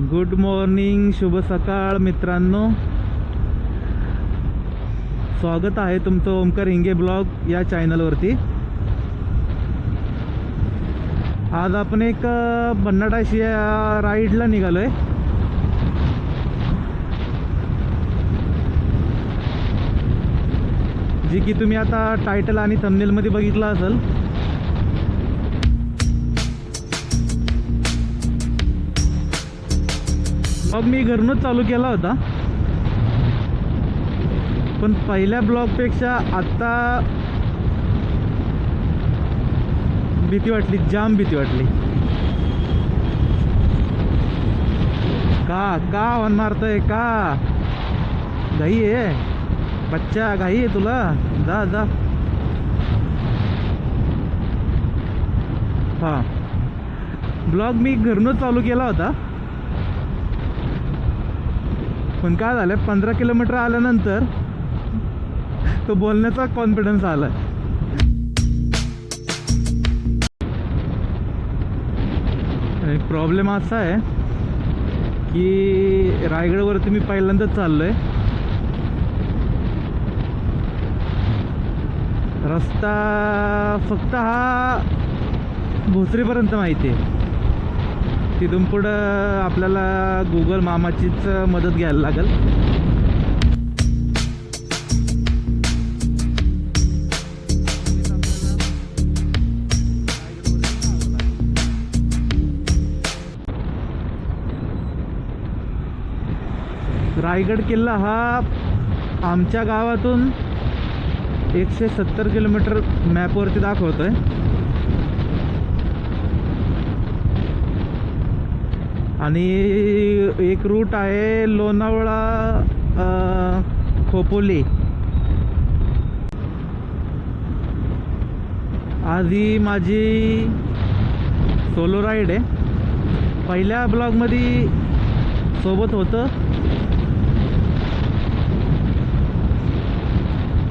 Good morning शुभ सकाळ मित्रांनो. स्वागत आहे तुमचं ओमकार हिंगे ब्लॉग या चॅनलवरती. आज आपण एक बन्नाटाशी या राईडला निघालो आहे जी की तुम्ही आता टायटल आणि थंबनेलमध्ये बघितलं असेल. मग मी घरूनच चालू केला होता. पण पहिल्या ब्लॉगपेक्षा आत्ता भीती वाटली जाम भीती वाटली. का का वन मारतोय का? घाई आहे. बच्चा घाई आहे तुला. जा जा. हा. ब्लॉग मी घरूनच चालू केला होता. पण काय झालं पंधरा किलोमीटर आल्यानंतर तो बोलण्याचा कॉन्फिडन्स आला प्रॉब्लेम असा आहे की रायगडवरती मी पहिल्यांदाच चाललो आहे रस्ता फक्त हा भोसरीपर्यंत माहिती आहे. तिथून पुढं आपल्याला गुगल मामाचीच मदत घ्यायला लागेल. रायगड किल्ला हा आमच्या गावातून एकशे सत्तर किलोमीटर मॅपवरती दाखवतो आहे आणि एक रूट आहे लोणावळा खोपोली. आज ही माझी सोलो राईड आहे. पहिल्या ब्लॉगमध्ये सोबत होतं.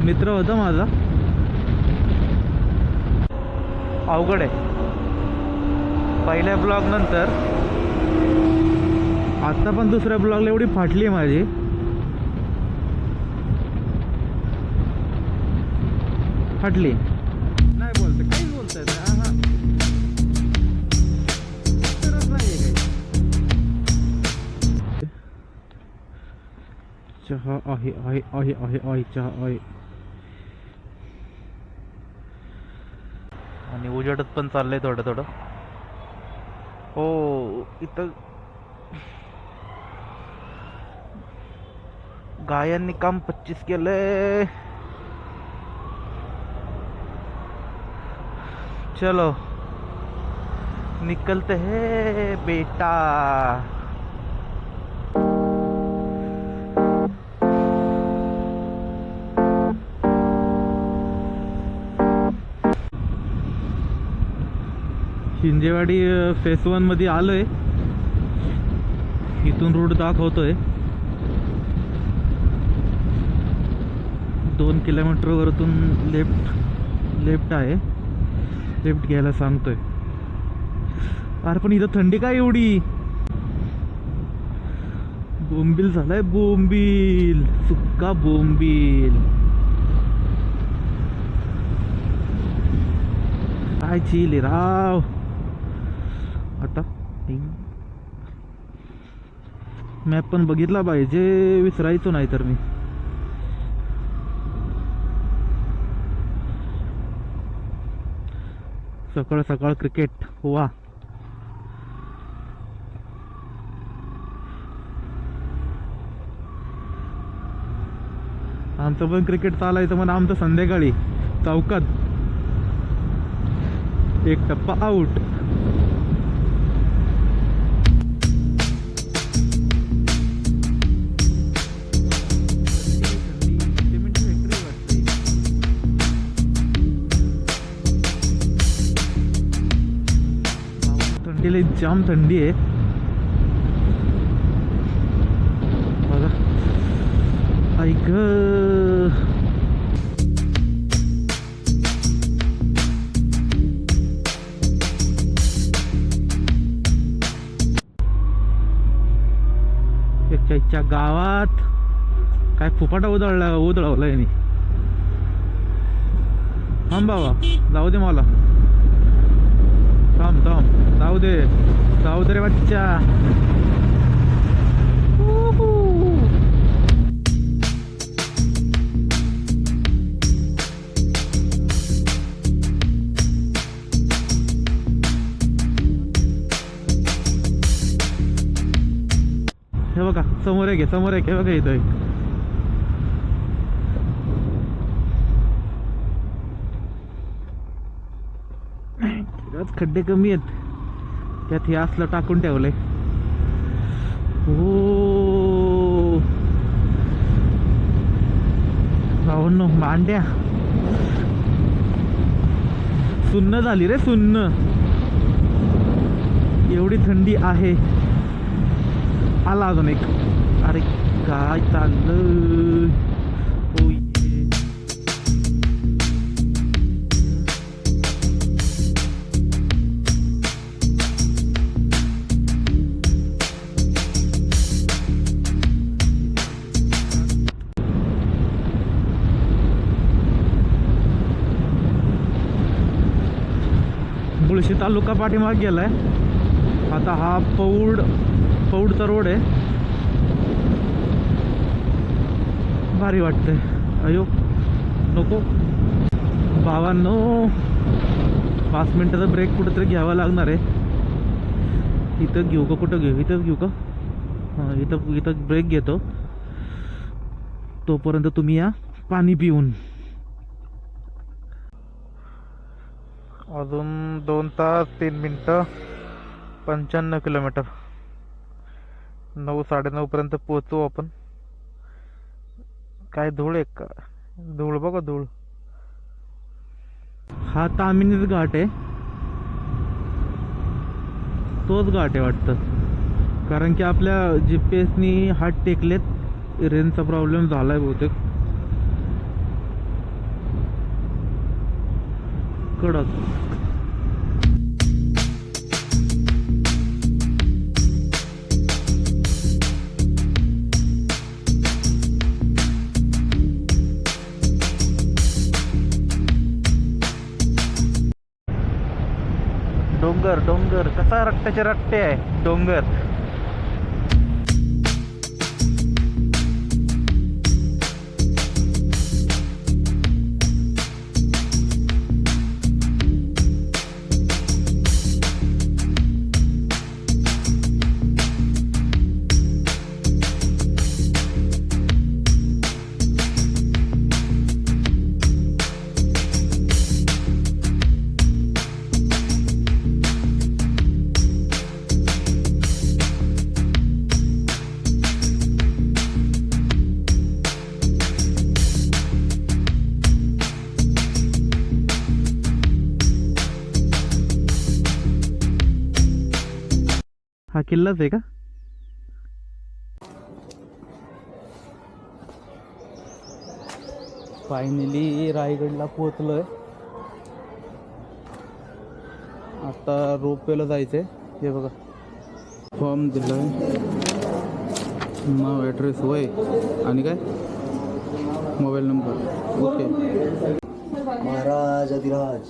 मित्र होता माझा. अवघड आहे. पहिल्या ब्लॉग नंतर आता पण दुसऱ्या ब्लॉगला एवढी फाटली आहे माझी. फाटली. नाही बोलते काहीच बोलताय हा, हा. उत्तरच नाही काही. चहा आहे आहे आहे आहे आहे चहा आहे. आणि उजेडत पण चाललंय थोडं थोडं. हो इथं गायांनी काम पच्चीस केलंय चलो निकलते हैं बेटा। शिंजेवाडी फेस वनमध्ये आलोय. इथून रूट दाखवतोय. दोन किलोमीटर वरतून लेफ्ट लेफ्ट आहे. लेफ्ट घ्यायला सांगतोय. अरे पण इथं थंडी काय एवढी? बोंबील झालाय बोंबील. सुक्का बोंबील. काय चिल राव. आता मॅप पण बघितला पाहिजे विसरायचो नाही तर मी. सकाळ सकाळ क्रिकेट वा. आमचं पण क्रिकेट चालायचं म्हणा आमचं संध्याकाळी चौकात. एक टप्पा आउट थंडीला जाम थंडी आहे. बघा. ऐक त्याच्या गावात काय फुपाटा उधळला उधळवला यांनी. थांब बाबा जाऊ दे मला. थांब थांब जाऊ दे जाऊ दे रे बच्चा हे बघा समोर एक आहे समोर एक हे बघा इथं एक खरंच खड्डे कमी आहेत. त्यात हे असलं टाकून ठेवलंय. हो भावांनो मांड्या. सुन्न झाली रे सुन्न. एवढी थंडी आहे. आला अजून एक. अरे काय चाललं तालुका पाठीमाग आहे आता हा पौड पौडचा रोड आहे. भारी वाटतंय. अयो नको. भावांनो पाच मिनिटाचा ब्रेक कुठंतरी घ्यावा लागणार आहे. इथं घेऊ का कुठं घेऊ? इथंच घेऊ का? हां इथं इथं ब्रेक घेतो. तोपर्यंत तुम्ही या पाणी पिऊन. अजून दोन तास तीन मिनटं पंच्याण्णव किलोमीटर. नऊ साडेनऊपर्यंत पोचू आपण. काय धूळ आहे का? धूळ बघा धूळ. हा तामिनीच घाट आहे. तोच घाट आहे वाटतं. कारण की आपल्या जी पी एसनी हात टेकलेत. रेंजचा प्रॉब्लेम झाला आहे बहुतेक. कडक. डोंगर डोंगर. कसा रट्ट्याचे रट्टे आहे? डोंगर. किल्लाच आहे का? फायनली रायगडला पोहोचलोय. आता रोपवेला जायचंय. हे बघा. फॉर्म दिलाय. नाव ॲड्रेस वय. आणि काय? मोबाईल नंबर ओके महाराज अधिराज.